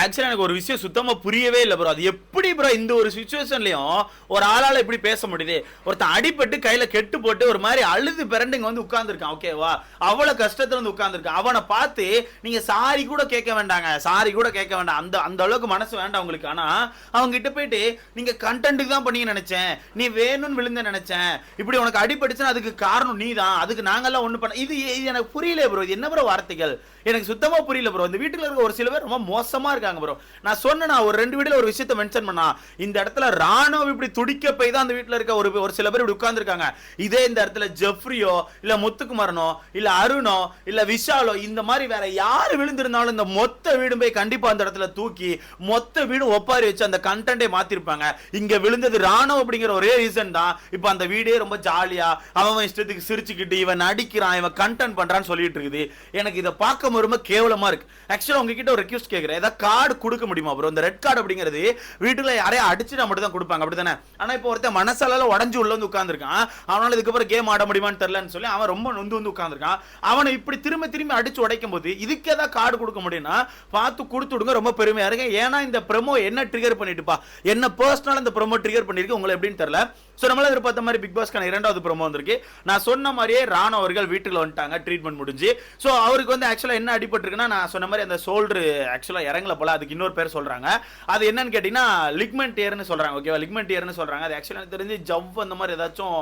ஆக்சுவலாக எனக்கு ஒரு விஷயம் சுத்தமாக புரியவே இல்லை ப்ரோ அது எப்படி ப்ரோ இந்த ஒரு சுச்சுவேஷன்லையும் ஒரு ஆளால் இப்படி பேச முடியுது. ஒருத்தன் அடிபட்டு கையில் கெட்டு போட்டு ஒரு மாதிரி அழுது பிறண்டுங்க வந்து உட்காந்துருக்கான் ஓகேவா அவ்வளோ கஷ்டத்தில் வந்து உட்காந்துருக்கான் அவனை பார்த்து நீங்கள் சாரி கூட கேட்க வேண்டாங்க. சாரி கூட கேட்க வேண்டாம். அந்த அந்த அளவுக்கு மனசு வேண்டாம் உங்களுக்கு. ஆனால் அவங்க கிட்ட போயிட்டு நீங்க கண்டென்ட்டுக்கு தான் பண்ணி நினச்சேன். நீ வேணும்னு விழுந்த நினச்சேன். இப்படி உனக்கு அடிபட்டுச்சுன்னா அதுக்கு காரணம் நீ தான் அதுக்கு நாங்கள்லாம் ஒன்றும் பண்ண இது இது எனக்கு புரியல ப்ரோ இது என்ன ப்ரோ வார்த்தைகள்? எனக்கு சுத்தமாக புரியல ப்ரோ இந்த வீட்டில் இருக்க ஒரு சில பேர் ரொம்ப இருக்கு இருக்காங்க ப்ரோ நான் சொன்னேன் ஒரு ரெண்டு வீடுல ஒரு விஷயத்தை மென்ஷன் பண்ணா இந்த இடத்துல ராணுவம் இப்படி துடிக்க போய் தான் அந்த வீட்டில் இருக்க ஒரு ஒரு சில பேர் இப்படி உட்கார்ந்துருக்காங்க. இதே இந்த இடத்துல ஜெஃப்ரியோ இல்ல முத்துக்குமரனோ இல்ல அருணோ இல்ல விஷாலோ இந்த மாதிரி வேற யாரு விழுந்திருந்தாலும் இந்த மொத்த வீடும் போய் கண்டிப்பா அந்த இடத்துல தூக்கி மொத்த வீடும் ஒப்பாரி வச்சு அந்த கண்டென்ட்டை மாத்திருப்பாங்க. இங்க விழுந்தது ராணுவம் அப்படிங்கிற ஒரே ரீசன் தான். இப்போ அந்த வீடே ரொம்ப ஜாலியா அவன் இஷ்டத்துக்கு சிரிச்சுக்கிட்டு இவன் நடிக்கிறான் இவன் கண்டென்ட் பண்றான்னு சொல்லிட்டு இருக்குது. எனக்கு இதை பார்க்க ரொம்ப கேவலமா இருக்கு. ஆக்சுவலா உங்ககிட்ட ஒரு ரெக்யூஸ்ட் கேட்கிறேன் ஏதாவது கார்டு கொடுக்க முடியுமா ப்ரோ இந்த ரெட் கார்டு அப்படிங்கிறது வீட்டுல யாரையும் அடிச்சுட்டா மட்டும் தான் கொடுப்பாங்க. அப்படிதானே ஆனா இப்போ ஒருத்தன் மனசால உடஞ்சு உள்ள வந்து உட்காந்துருக்கான் அவனால இதுக்கப்புறம் கேம் ஆட முடியுமான்னு தெரியலன்னு சொல்லி அவன் ரொம்ப நொந்து வந்து உட்காந்துருக்கான் அவனை இப்படி திரும்ப திரும்பி அடிச்சு உடைக்கும் போது இதுக்கு ஏதாவது கார்டு கொடுக்க முடியும்னா பார்த்து கொடுத்து விடுங்க ரொம்ப பெருமையா இருக்கு ஏன்னா இந்த ப்ரமோ என்ன ட்ரிகர் பண்ணிட்டுப்பா? என்ன பர்சனல் இந்த ப்ரமோ ட்ரிகர் பண்ணிருக்கு உங்களுக்கு எப்படின்னு தெரியல. ஸோ நம்மள எதிர்பார்த்த மாதிரி பிக் பாஸ்க்கான இரண்டாவது ப்ரோமோ வந்திருக்கு. நான் சொன்ன மாதிரியே ராணோ அவர்கள் வீட்டில் வந்துட்டாங்க ட்ரீட்மெண்ட் முடிஞ்சு. ஸோ அவருக்கு வந்து ஆக்சுவலாக என்ன அடிபட்டிருக்குன்னா நான் சொன்ன மாதிரி அந்த சோல்டர் ஆக்சுவலாக இறங்கல போல அதுக்கு இன்னொரு பேர் சொல்கிறாங்க அது என்னன்னு கேட்டிங்கன்னா லிக்மெண்ட் ஏர்னு சொல்கிறாங்க ஓகேவா லிக்மெண்ட் ஏர்னு சொல்கிறாங்க அது ஆக்சுவலாக தெரிஞ்சு ஜவ் அந்த மாதிரி ஏதாச்சும்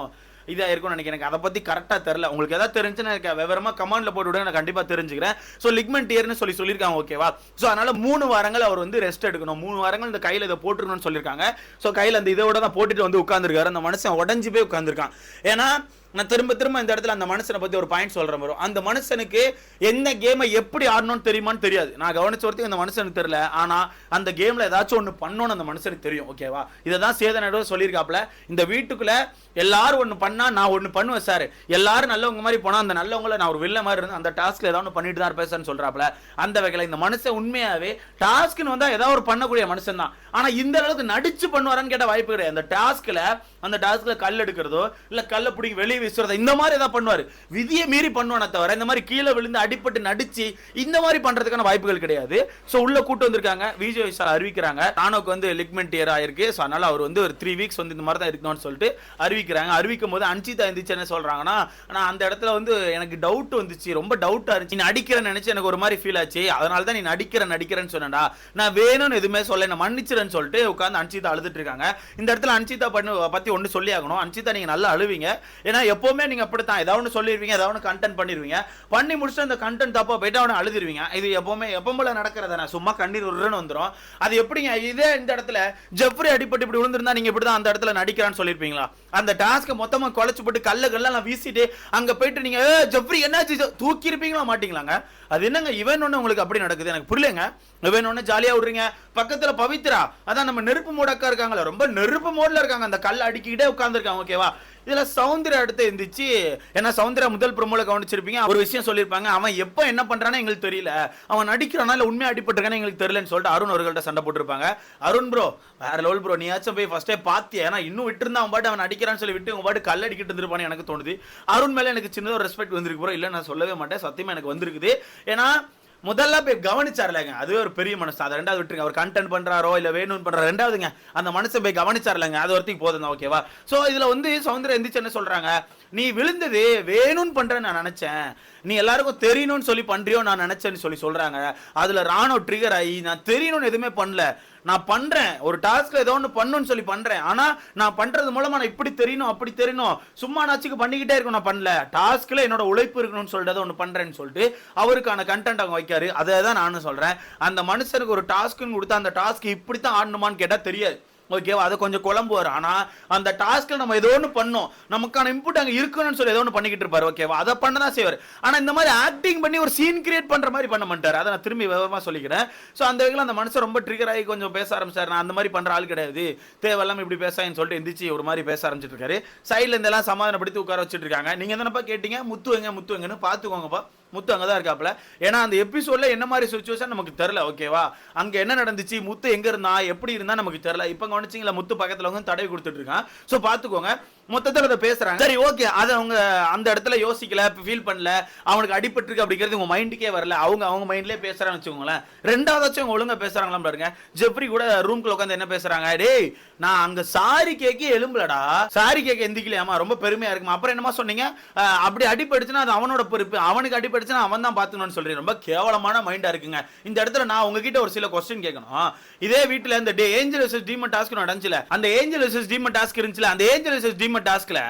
இதாக இருக்கும்னு நினைக்கிறேன். எனக்கு அதை பற்றி கரெக்டாக தெரியல. உங்களுக்கு எதாவது தெரிஞ்சுன்னு எனக்கு கமாண்டில் கமெண்ட்ல போட்டு விடுங்க நான் கண்டிப்பாக தெரிஞ்சுக்கிறேன். ஸோ லிக்மெண்ட் இயர்னு சொல்லி சொல்லியிருக்காங்க ஓகேவா ஸோ அதனால் மூணு வாரங்கள் அவர் வந்து ரெஸ்ட் எடுக்கணும். மூணு வாரங்கள் இந்த கையில் இதை போட்டுருக்கணும்னு சொல்லியிருக்காங்க. ஸோ கையில் அந்த இதோட தான் போட்டுட்டு வந்து உட்காந்துருக்காரு அந்த மனுஷன் உடஞ்சு போய் உட்காந்துருக்கான் ஏன்னா நான் திரும்ப திரும்ப இந்த இடத்துல அந்த மனுஷனை பத்தி ஒரு பாயிண்ட் சொல்கிற மாதிரி அந்த மனுஷனுக்கு என்ன கேமை எப்படி ஆடணும்னு தெரியுமான்னு தெரியாது. நான் கவனிச்ச வரைக்கும் அந்த மனுஷனுக்கு தெரியல. ஆனா அந்த கேம்ல ஏதாச்சும் ஒன்று பண்ணணும்னு அந்த மனுஷனுக்கு தெரியும் ஓகேவா இதை தான் சேதனோட சொல்லியிருக்காப்ல இந்த வீட்டுக்குள்ள எல்லாரும் ஒன்று பண்ணா நான் ஒன்று பண்ணுவேன் சார். எல்லாரும் நல்லவங்க மாதிரி போனா அந்த நல்லவங்கள நான் ஒரு வில்ல மாதிரி இருந்து அந்த டாஸ்க்ல ஏதாவது ஒன்று பண்ணிட்டு தான் இருப்பேன் சொல்கிறாப்புல அந்த வகையில் இந்த மனுஷன் உண்மையாவே டாஸ்க்னு வந்தா ஏதாவது ஒரு பண்ணக்கூடிய மனுஷன் தான். ஆனா இந்த அளவுக்கு நடிச்சு பண்ணுவாரான்னு கேட்ட வாய்ப்பு கிடையாது. அந்த டாஸ்க்ல அந்த டாஸ்க்ல கல் எடுக்கிறதோ இல்ல கல்லை பிடிக்க வெளியே வீசுறதோ இந்த மாதிரி ஏதாவது பண்ணுவார். விதியை மீறி பண்ணுவானே தவிர இந்த மாதிரி கீழே விழுந்து அடிப்பட்டு நடிச்சு இந்த மாதிரி பண்ணுறதுக்கான வாய்ப்புகள் கிடையாது. ஸோ உள்ள கூட்டு வந்திருக்காங்க. விஜய் விஷால் அறிவிக்கிறாங்க. தானோக்கு வந்து லிக்மெண்ட் இயர் ஆயிருக்கு. ஸோ அதனால் அவர் வந்து ஒரு த்ரீ வீக்ஸ் வந்து இந்த மாதிரி தான் இருக்கணும்னு சொல்லிட்டு அறிவிக்கிறாங்க. அறிவிக்கும் போது அன்சிதா இருந்துச்சு என்ன சொல்கிறாங்கன்னா நான் அந்த இடத்துல வந்து எனக்கு டவுட் வந்துச்சு. ரொம்ப டவுட்டாக இருந்துச்சு. நீ நடிக்கிறேன்னு நினச்சி எனக்கு ஒரு மாதிரி ஃபீல் ஆச்சு. அதனால தான் நீ நடிக்கிற நடிக்கிறேன்னு சொன்னடா நான் வேணும்னு எதுவுமே சொல்ல என்ன மன்னிச்சிரேன்னு சொல்லிட்டு உட்காந்து அன்சிதா அழுதுட்டு இருக்காங்க. இந்த இடத்துல அன்சிதா பண்ணு பற்றி ஒன்று சொல்லி ஆகணும் அன்சிதா நீங்கள் நல்லா அழுவீங்க. ஏன்னா எப்பவுமே நீங்க அப்படித்தான். ஏதாவது ஒன்று சொல்லிடுவீங்க ஏதாவது ஒன்று கண்டென்ட் பண்ணிடுவீங்க பண்ணி முடிச்சுட்டு அந்த கண்டென்ட் தப்பா போயிட்டு அவனை அழுதுருவீங்க. இது எப்பவுமே எப்போ போல நடக்கிறதானே சும்மா கண்ணீர் உருன்னு வந்துடும் அது எப்படிங்க? இதே இந்த இடத்துல ஜெஃப்ரி அடிப்பட்டு இப்படி விழுந்திருந்தா நீங்க இப்படி தான் அந்த இடத்துல நடிக்கிறான்னு சொல்லியிருப்பீங்களா அந்த டாஸ்க்கை மொத்தமா குழச்சி போட்டு கல்ல கல்லாம் வீசிட்டு அங்க போயிட்டு நீங்க "ஏய், ஜெஃப்ரி என்னாச்சு? தூக்கி இருப்பீங்களா மாட்டீங்களாங்க? அது என்னங்க? இவன் ஒன்று உங்களுக்கு அப்படி நடக்குது. எனக்கு புரியலங்க. இவன் ஒன்று ஜாலியாக விடுறீங்க. பக்கத்துல பவித்ரா. அதான் நம்ம நெருப்பு மோடக்கா இருக்காங்களா ரொம்ப நெருப்பு மோடில் இருக்காங்க. அந்த கல் அடிக்கிட்டே உட்காந்துருக்காங்க ஓகேவா இதுல சௌந்தர்யா அடுத்து இருந்துச்சு ஏன்னா சௌந்தர்யா முதல் ப்ரோமோல கவனிச்சிருப்பீங்க ஒரு விஷயம் சொல்லியிருப்பாங்க அவன் எப்போ என்ன பண்றானே எங்களுக்கு தெரியல. அவன் நடிக்கிறானா இல்ல உண்மையா அடிபட்டிருக்கானே எங்களுக்கு தெரியலன்னு சொல்லிட்டு அருண் அவர்கள்ட்ட சண்டை போட்டிருப்பாங்க. அருண் ப்ரோ வேற லெவல் ப்ரோ நீயாச்சும் போய் ஃபர்ஸ்டே பார்த்தியா ஏன்னா இன்னும் விட்டுருந்தா அவன் பாட்டு அவன் அடிக்கிறான்னு சொல்லி விட்டு உங்க பாட்டு கல் அடிக்கிட்டு இருந்திருப்பான்னு எனக்கு தோணுது. அருண் மேல எனக்கு சின்னதாக ஒரு ரெஸ்பெக்ட் வந்திருக்கு ப்ரோ இல்லை நான் சொல்லவே மாட்டேன். சத்தியமா எனக்கு வந்திருக்குது. ஏன்னா முதல்ல போய் கவனிச்சார்லங்க அதுவே ஒரு பெரிய மனசு. அதை ரெண்டாவது விட்டுருங்க. அவர் கண்டென்ட் பண்றாரோ இல்ல வேணும்னு பண்றாரோ ரெண்டாவதுங்க அந்த மனுஷன் போய் கவனிச்சார்லங்க. அது ஒருத்தையும் போதும் தான் ஓகேவா சோ இதுல வந்து சுதந்திரம் எந்திரிச்சு என்ன சொல்றாங்க நீ விழுந்தது வேணும்னு பண்றேன்னு நான் நினைச்சேன். நீ எல்லாருக்கும் தெரியணும்னு சொல்லி பண்றியோ நான் நினைச்சேன்னு சொல்லி சொல்றாங்க. அதுல ராணுவ ட்ரிகர் ஆகி நான் தெரியணும்னு எதுவுமே பண்ணல. நான் பண்றேன். ஒரு டாஸ்க்ல ஏதோ ஒன்று பண்ணுன்னு சொல்லி பண்றேன். ஆனா நான் பண்றது மூலமா நான் இப்படி தெரியணும் அப்படி தெரியணும் சும்மா நாச்சுக்கு பண்ணிக்கிட்டே இருக்கும் நான் பண்ணல. டாஸ்க்ல என்னோட உழைப்பு இருக்கணும்னு சொல்லிட்டு அதை ஒன்று பண்றேன்னு சொல்லிட்டு அவருக்கான கண்டென்ட் அவங்க வைக்காரு. அதை தான் நானும் சொல்றேன். அந்த மனுஷனுக்கு ஒரு டாஸ்க்குன்னு கொடுத்தா அந்த டாஸ்க் இப்படி தான் ஆடணுமான்னு கேட்டால் தெரியாது. ஓகேவா அது கொஞ்சம் குழம்பு வரும். ஆனால் அந்த டாஸ்க்கில் நம்ம ஏதோ ஒன்று பண்ணோம். நமக்கான இன்புட் அங்கே இருக்கணும்னு சொல்லி ஏதோ ஒன்று பண்ணிக்கிட்டு இருப்பார் ஓகேவா அதை பண்ண தான் செய்வார். ஆனால் இந்த மாதிரி ஆக்டிங் பண்ணி ஒரு சீன் கிரியேட் பண்ணுற மாதிரி பண்ண மாட்டார். அதை நான் திரும்பி விவரமாக சொல்லிக்கிறேன். ஸோ அந்த வகையில் அந்த மனுஷன் ரொம்ப ட்ரிகர் ஆகி கொஞ்சம் பேச ஆரம்பிச்சார். நான் அந்த மாதிரி பண்ணுற ஆள் கிடையாது. தேவையில்லாமல் இப்படி பேசான்னு சொல்லிட்டு எந்திரிச்சு ஒரு மாதிரி பேச ஆரம்பிச்சிட்டு இருக்காரு. சைடில் இருந்தெல்லாம் சமாதானப்படுத்தி உட்கார வச்சுட்டு இருக்காங்க. நீங்கள் என்னப்பா கேட்டீங்க? முத்து எங்க முத்து எங்கன்னு பார்த்துக்கோங்கப்பா. முத்து அங்கதான் இருக்காப்ல ஏன்னா அந்த எபிசோட்ல என்ன மாதிரி சுச்சுவேஷன் நமக்கு தெரில ஓகேவா அங்கே என்ன நடந்துச்சு? முத்து எங்கே இருந்தா எப்படி இருந்தா நமக்கு தெரியல. இப்போ கவனிச்சிங்களா? முத்து பக்கத்துல வந்து தடவி கொடுத்துட்டு இருக்கான் சோ பாத்துக்கோங்க. மொத்தத்துல அதை பேசுறாங்க. சரி ஓகே அதை அவங்க அந்த இடத்துல யோசிக்கல ஃபீல் பண்ணல. அவனுக்கு அடிபட்டிருக்கு அப்படிங்கிறது உங்க மைண்டுக்கே வரல. அவங்க அவங்க மைண்ட்லயே பேசுறான்னு வச்சுக்கோங்களேன். ரெண்டாவதாச்சும் அவங்க ஒழுங்கா பேசுறாங்களா பாருங்க. ஜெப்ரி கூட ரூம்குள்ள உட்காந்து என்ன பேசுறாங்க? டேய் நான் அங்க சாரி கேக்கு எலும்புலடா சாரி கேக்க எந்திக்கலையாமா ரொம்ப பெருமையா இருக்குமா. அப்புறம் என்னமா சொன்னீங்க? அப்படி அடிபடுச்சுன்னா அது அவனோட பொறுப்பு. அவனுக்கு அடிபடுச்சுன்னா அவன் தான் பாத்துக்கணும்னு சொல்றீங்க. ரொம்ப கேவலமான மைண்டா இருக்குங்க. இந்த இடத்துல நான் உங்ககிட்ட ஒரு சில கொஸ்டின் கேட்கணும். இதே வீட்டுல இந்த டே ஏஞ்சல் டீமன் டாஸ்க் நடந்துச்சுல. அந்த ஏஞ்சல் வெர்சஸ் டீமன் டாஸ்க் இருந்துச்சுல அந்த ஏஞ்சல் வெர்சஸ் டீமன் டாஸ்க்ல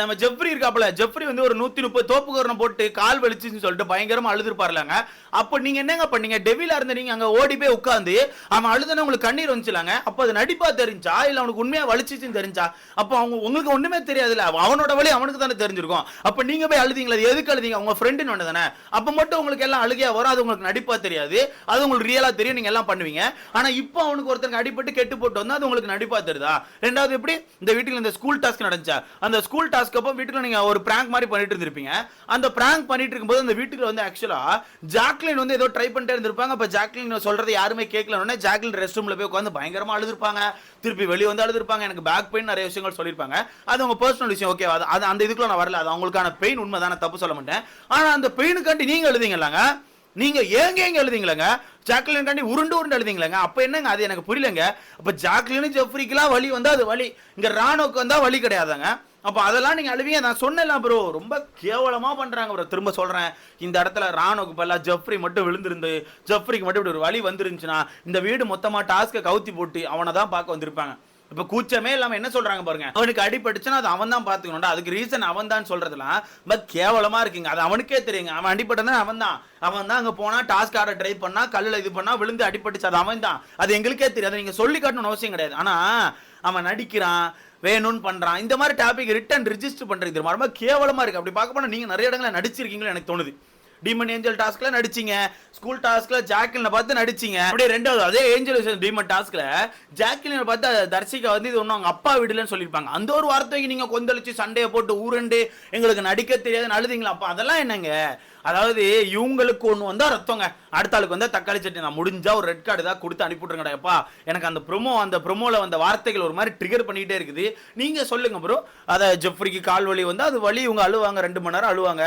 நம்ம ஜெஃப்ரி இருக்காப்ல ஜெஃப்ரி வந்து ஒரு நூத்தி முப்பது தோப்புக்கரணம் போட்டு கால் வலிச்சுன்னு சொல்லிட்டு பயங்கரமா அழுதுருப்பாருலாங்க. அப்ப நீங்க என்னங்க பண்ணீங்க? டெவிலா இருந்த நீங்க அங்க ஓடி போய் உட்காந்து அவன் அழுதுன உங்களுக்கு கண்ணீர் வந்துச்சுலாங்க. அப்ப அது நடிப்பா தெரிஞ்சா இல்ல அவனுக்கு உண்மையா வலிச்சிச்சுன்னு தெரிஞ்சா அப்ப அவங்க உங்களுக்கு ஒண்ணுமே தெரியாதுல்ல. அவனோட வழி அவனுக்கு தானே தெரிஞ்சிருக்கும். அப்ப நீங்க போய் அழுதீங்களா? அது எதுக்கு அழுதீங்க? உங்க ஃப்ரெண்டு ஒண்ணு தானே. அப்ப மட்டும் உங்களுக்கு எல்லாம் அழுகையா வரும். அது உங்களுக்கு நடிப்பா தெரியாது. அது உங்களுக்கு ரியலா தெரியும். நீங்க எல்லாம் பண்ணுவீங்க. ஆனா இப்போ அவனுக்கு ஒருத்தருக்கு அடிபட்டு கெட்டு போட்டு வந்தா அது உங்களுக்கு நடிப்பா தெரியுதா? ரெண்டாவது எப்படி? இந்த வீட்டுல இந்த ஸ்கூல் டாஸ்க் நடந்துச்சா? அந்த ஸ்கூல் டாஸ்க் அப்போ வீட்டுல நீங்க ஒரு பிராங்க் மாதிரி பண்ணிட்டு இருந்திருப்பீங்க. அந்த பிராங்க் பண்ணிட்டு இருக்கும்போது அந்த வீட்டுல வந்து ஆக்சுவலா ஜாக்லின் வந்து ஏதோ ட்ரை பண்ணிட்டே இருந்திருப்பாங்க. அப்ப ஜாக்லின் சொல்றதை யாருமே கேட்கல உடனே ஜாக்லின் ரெஸ்ட் ரூம்ல போய் உட்காந்து பயங்கரமா அழுதுருப்பாங்க. திருப்பி வெளியே வந்து அழுதுருப்பாங்க. எனக்கு பேக் பெயின் நிறைய விஷயங்கள் சொல்லியிருப்பாங்க. அது உங்க பர்சனல் விஷயம். ஓகே அது அது அந்த இதுக்குள்ள நான் வரல. அது அவங்களுக்கான பெயின் உண்மை தானே தப்பு சொல்ல மாட்டேன். ஆனா அந்த பெயினுக்காண்டி நீங்க எழுதிங்களாங்க? நீங்க ஏங்க ஏங்க எழுதிங்களேங்க? ஜாக்லின் காண்டி உருண்டு உருண்டு எழுதிங்களேங்க. அப்ப என்னங்க? அது எனக்கு புரியலங்க. அப்ப ஜாக்லின் ஜெஃப்ரிக்கெல்லாம் வலி வந்தா அது வலி. இங்க ராணுவுக்கு வந்தா வலி கிடையாதுங்க. அப்ப அதெல்லாம் நீங்க அழுவீங்க. நான் சொன்னேன்ல ப்ரோ ரொம்ப கேவலமா பண்றாங்க ப்ரோ திரும்ப சொல்றேன். இந்த இடத்துல ராணுக்கு பதிலா ஜெஃப்ரி மட்டும் விழுந்திருந்து ஜெஃப்ரிக்கு மட்டும் இப்படி ஒரு வலி வந்துருந்துச்சுன்னா இந்த வீடு மொத்தமா டாஸ்க்கை கவுத்தி போட்டு அவனை தான் பார்க்க வந்திருப்பாங்க. இப்ப கூச்சமே இல்லாம என்ன சொல்றாங்க பாருங்க? அவனுக்கு அடிபட்டுச்சுன்னா அது அவன் தான் பாத்துக்கணும்டா. அதுக்கு ரீசன் அவன் தான் சொல்றதுலாம் பட் கேவலமா இருக்குங்க. அது அவனுக்கே தெரியுங்க. அவன் அடிபட்டதான் அவன் தான் அவன் தான் அங்க போனா டாஸ்க் ஆட ட்ரை பண்ணா கல்லுல இது பண்ணா விழுந்து அடிபட்டுச்சு அது அவன் தான் அது எங்களுக்கே தெரியாது. நீங்க சொல்லி காட்டணும்னு அவசியம் கிடையாது. ஆனா அவன் நடிக்கிறான் வேணும்னு பண்றான். இந்த மாதிரி டாபிக் ரிட்டன் ரிஜிஸ்டர் பண்றது ரொம்ப கேவலமா இருக்கு. அப்படி பார்க்க போனா நீங்க நிறைய இடங்களில் நடிச்சிருக்கீங்களோ எனக்கு தோணுது. டீமன் ஏஞ்சல் டாஸ்க்ல நடிச்சீங்க. ஸ்கூல் டாஸ்க்ல ஜாக்கிலின பார்த்து நடிச்சீங்க. அப்படியே ரெண்டாவது அதே ஏஞ்சல் டீமன் டாஸ்க்ல ஜாக்கிலின பார்த்து தர்சிகா வந்து இது ஒன்றும் அவங்க அப்பா வீடுலன்னு சொல்லியிருப்பாங்க. அந்த ஒரு வார்த்தைக்கு நீங்க கொந்தளிச்சு சண்டையை போட்டு ஊரண்டு எங்களுக்கு நடிக்க தெரியாதுன்னு அழுதிங்களா அப்போ அதெல்லாம் என்னங்க? அதாவது இவங்களுக்கு ஒன்று வந்தால் ரத்தங்க. அடுத்த ஆளுக்கு வந்து தக்காளி சட்னி நான் முடிஞ்சா ஒரு ரெட் கார்டு தான் கொடுத்து அனுப்பிவிட்ருங்கடா எப்பா எனக்கு அந்த ப்ரொமோ அந்த ப்ரொமோவில் வந்த வார்த்தைகள் ஒரு மாதிரி ட்ரிகர் பண்ணிகிட்டே இருக்குது. நீங்கள் சொல்லுங்க ப்ரோ அதை ஜெஃப்ரிக்கு கால் வலி வந்தால் அது வலி இவங்க அழுவாங்க ரெண்டு மணி நேரம் அழுவாங்க.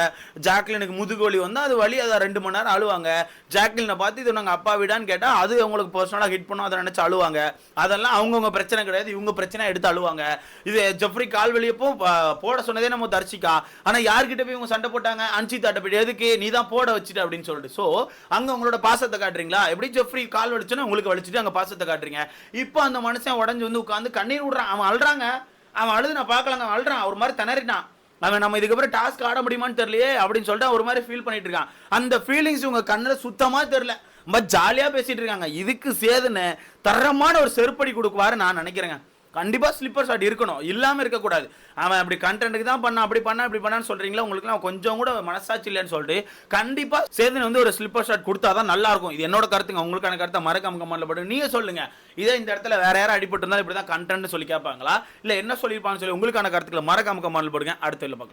ஜாக்லினுக்கு முதுகு வலி வந்தால் அது வலி அதை ரெண்டு மணி நேரம் அழுவாங்க. ஜாக்லினை பார்த்து இது நாங்கள் அப்பா வீடான்னு கேட்டால் அது அவங்களுக்கு பர்சனலாக ஹிட் பண்ணும் அதை நினச்சி அழுவாங்க. அதெல்லாம் அவங்கவுங்க பிரச்சனை கிடையாது இவங்க பிரச்சனை எடுத்து அழுவாங்க. இது ஜெஃப்ரி கால் வலியப்போ போட சொன்னதே நம்ம தர்ஷிகா. ஆனால் யார்கிட்ட போய் இவங்க சண்டை போட்டாங்க? அன்சிதாட்ட போய் எதுக்கு? நீ தான் போட வச்சுட்டு அப்படின்னு சொல்லிட்டு. ஸோ அங்க உங்களோட பாசத்தை காட்டுறீங்களா? எப்படி ஜெஃப்ரி கால் வலிச்சுன்னா உங்களுக்கு வலிச்சுட்டு அங்க பாசத்தை காட்டுறீங்க. இப்போ அந்த மனுஷன் உடஞ்சு வந்து உட்காந்து கண்ணீர் விடுறான் அவன் அழுறாங்க. அவன் அழுது நான் பார்க்கலாங்க. அவன் அழுறான். ஒரு மாதிரி திணறினான் அவன் நம்ம இதுக்கப்புறம் டாஸ்க் ஆட முடியுமான்னு தெரியலையே அப்படின்னு சொல்லிட்டு ஒரு மாதிரி ஃபீல் பண்ணிட்டு இருக்கான். அந்த ஃபீலிங்ஸ் உங்க கண்ணில் சுத்தமாக தெரியல. ரொம்ப ஜாலியாக பேசிட்டு இருக்காங்க. இதுக்கு சேதுன்னு தரமான ஒரு செருப்படி கொடுக்குவாரு நான் நினைக்கிறேங்க. கண்டிப்பாக ஸ்லிப்பர் ஷாட் இருக்கணும். இல்லாமல் இருக்கக்கூடாது. அவன் அப்படி கண்டென்ட்டுக்கு தான் பண்ணான் அப்படி பண்ணா இப்படி பண்ணான்னு சொல்கிறீங்களா உங்களுக்கு கொஞ்சம் கூட மனசாட்சி இல்லைன்னு சொல்லிட்டு கண்டிப்பாக சேதன் வந்து ஒரு ஸ்லிப்பர் ஷாட் கொடுத்தாதான் நல்லா இருக்கும் இது என்னோட கருத்துங்க. உங்களுக்கான கருத்தை மறக்காம கமெண்ட்ல போட்டு நீங்கள் சொல்லுங்க. இதே இந்த இடத்துல வேற யாரும் அடிபட்டு இருந்தாலும் இப்படி தான் கண்டென்ட் சொல்லி கேட்பாங்களா? இல்லை என்ன சொல்லியிருப்பான்னு சொல்லி உங்களுக்கான கருத்துக்களை மறக்காம கமெண்ட்ல போடுங்க. அடுத்த பார்க்கலாம்.